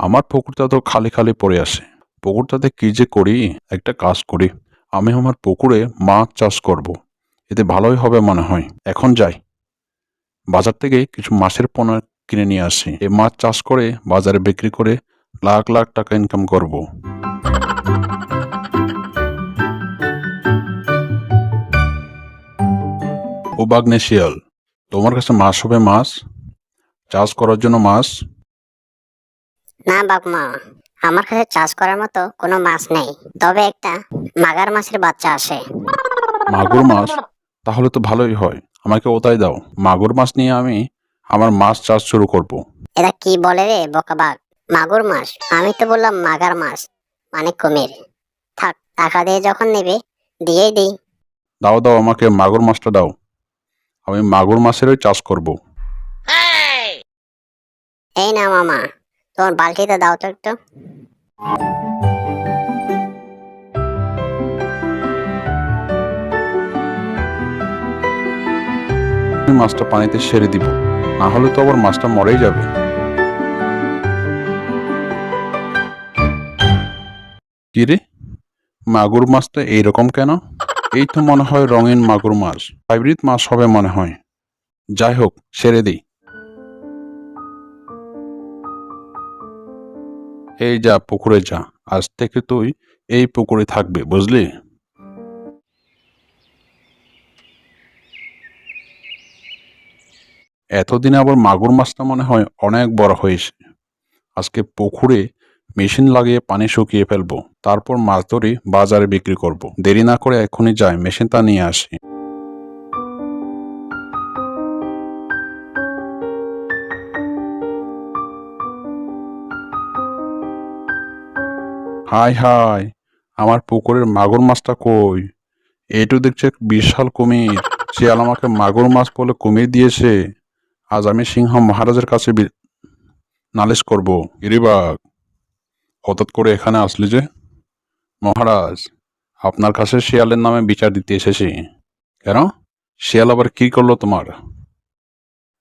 আমার পুকুরটা তো খালি খালি পড়ে আসে পুকুরটাতে কি যে করি, একটা কাজ করি। আমি আমার পুকুরে মাছ চাষ করব। এতে ভালোই হবে মনে হয়। এখন যাই। বাজার থেকে কিছু মাছের পোনা কিনে নিয়ে আসি। এই মাছ চাষ করে বাজারে বিক্রি করে লাখ লাখ টাকা ইনকাম করব। ও বাগনে শিয়াল তোমার কাছে মাছ হবে মাছ? চাষ করার জন্য মাছ? না বাপমা আমার কাছে চাষ করার মতো কোনো মাছ নেই। তবে একটা মাগার মাছের বাচ্চা আসে। মাগুর মাছ? তাহলে তো ভালোই হয়। আমাকে ওটাই দাও। মাগুর মাছ নিয়ে আমি আমার মাছ চাষ শুরু করব। এটা কি বলে রে বোকাবাগ মাগুর মাছ? আমি তো বললাম মাগার মাছ মানে কুমির। থাক টাকা দিয়ে যখন নেবে দিয়েই দিই। দাও দাও আমাকে মাগুর মাছটা দাও। আমি মাগুর মাছেরই চাষ করব। এই না মামা তোমার বালতিতে দাও তো একটু। মাছটা পানিতে সেরে দিব। না হলে তো আবার মাছটা মরেই যাবে। কি রে? মাগুর মাছটা এইরকম কেন? এই তো মনে হয় রঙিন মাগুর মাছ। হাইব্রিড মাছ হবে মনে হয়। যাই হোক, সেরে দিই। এই যা পুকুরে যা, আজ থেকে তুই এই পুকুরে থাকবে, বুঝলি? এতদিন আবার মাগুর মাছটা মনে হয় অনেক বড় হয়েছে। আজকে পুকুরে মেশিন লাগিয়ে পানি শুকিয়ে ফেলব, তারপর মাছ ধরে বাজারে বিক্রি করব। দেরি না করে এখনই যাই, মেশিনটা নিয়ে আসি। হাই হাই, আমার পুকুরের মাগুর মাছটা কই? এইটু দেখছে বিশাল কুমির। শিয়াল আমাকে মাগুর মাছ বলে কুমির দিয়েছে। আজ আমি সিংহ মহারাজের কাছে নালিশ করব। গিরিবাগ, হঠাৎ করে এখানে আসলি যে? মহারাজ, আপনার কাছে শিয়ালের নামে বিচার দিতে এসেছি। কেন? শিয়াল আবার কি করল তোমার?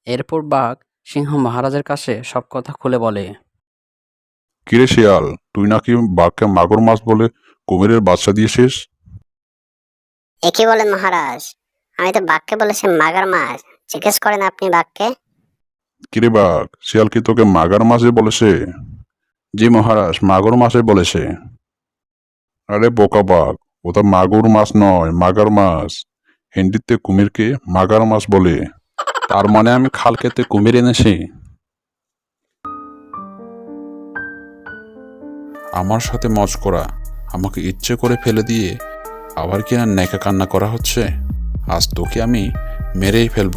এরপর বাঘ সিংহ মহারাজের কাছে সব কথা খুলে বলে। কিরে শিয়াল? তুই নাকি বাঘকে মাগুর মাছ বলে কুমিরের বাচ্চা দিয়েছিস একই বলেন মহারাজ আমি তো বাঘকে বলেছি মাগার মাছ। জিজ্ঞেস করেন আপনি বাঘকে? কিরে বাঘ শিয়াল কি তোকে মাগার মাছে বলেছে জি মহারাজ মাগুর মাছে বলেছে আরে বোকা বাঘ ওটা মাগুর মাছ নয় মাগার মাছ। হিন্দিতে কুমিরকে মাগার মাছ বলে। তার মানে আমি খাল খেতে কুমির এনেছি। আমার সাথে মজ করা, আমাকে ইচ্ছে করে ফেলে দিয়ে আবার কিনা ন্যাকা কান্না করা হচ্ছে? আজ তোকে আমি মেরেই ফেলব।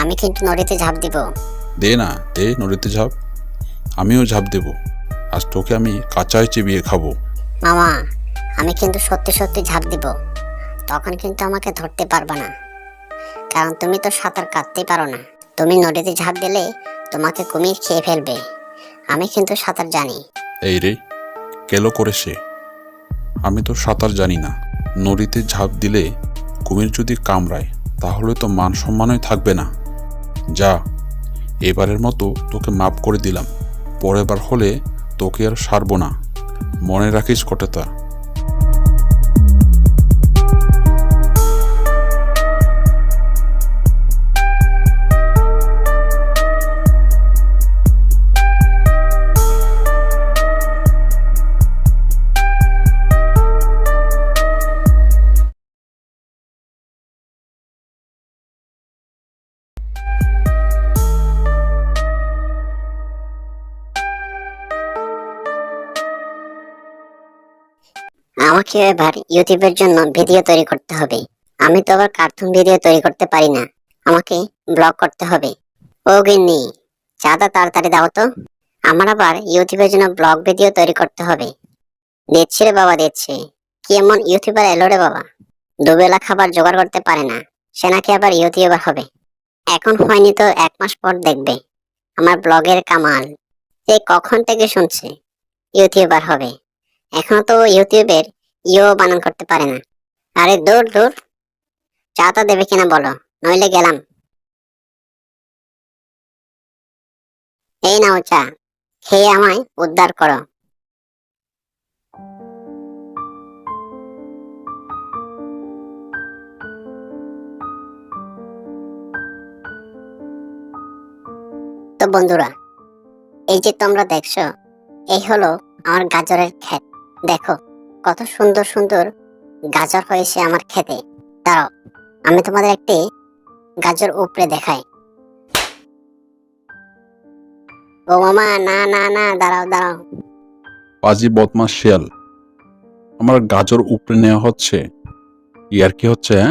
আমি কিন্তু নদীতে ঝাঁপ দিব। দে না দে নদীতে ঝাঁপ। আমিও ঝাঁপ দেব। আজ তোকে আমি কাঁচায় চিবিয়ে খাব। মামা আমি কিন্তু সত্যি সত্যি ঝাঁপ দিব। তখন কিন্তু আমাকে ধরতে পারবে না। কারণ তুমি তো সাঁতার কাটতেই পারো না। তুমি নদীতে ঝাঁপ দিলে তোমাকে কুমির খেয়ে ফেলবে। আমি কিন্তু সাঁতার জানি। এই রে কেলো করেছে আমি তো সাঁতার জানি না। নদীতে ঝাঁপ দিলে কুমির যদি কামড়ায় তাহলে তো মান সম্মানই থাকবে না। যা, এবারের মতো তোকে মাপ করে দিলাম। পরের বার হলে তোকে আর সারবো না। মনে রাখিস কটেতা আমাকে এবার ইউটিউবের জন্য ভিডিও তৈরি করতে হবে। আমি তো আবার কার্টুন ভিডিও তৈরি করতে পারি না। আমাকে ব্লগ করতে হবে। ও গিন্নি, চাঁদা তাড়াতাড়ি দাও তো। আমার আবার ইউটিউবের জন্য ব্লগ ভিডিও তৈরি করতে হবে। দিচ্ছি রে বাবা, দিচ্ছি। কি এমন ইউটিউবার এলো রে বাবা। দুবেলা খাবার জোগাড় করতে পারে না। সে নাকি আবার ইউটিউবার হবে। এখন হয়নি তো এক মাস পর দেখবে। আমার ব্লগের কামাল। সে কখন থেকে শুনছে? ইউটিউবার হবে। এখনও তো ইউটিউবের ইও বানান করতে পারে না। আরে দূর দূর। চা তো দেবে কিনা বলো, নইলে গেলাম। এই নাও চা, খেয়ে আমায় উদ্ধার করো। তো বন্ধুরা, এই যে তোমরা দেখছ, এই হলো আমার গাজরের ক্ষেত। দেখো, কত সুন্দর সুন্দর গাজর হয়েছে আমার খেতে। দাঁড়াও, আমি তোমাদের একটি গাজর উপরে দেখাই। ও মামা, না না না, দাঁড়াও দাঁড়াও। পাজি বদমাস শিয়াল। আমার গাজর উপরে নেওয়া হচ্ছে। ইয়ার কি হচ্ছে হ্যাঁ?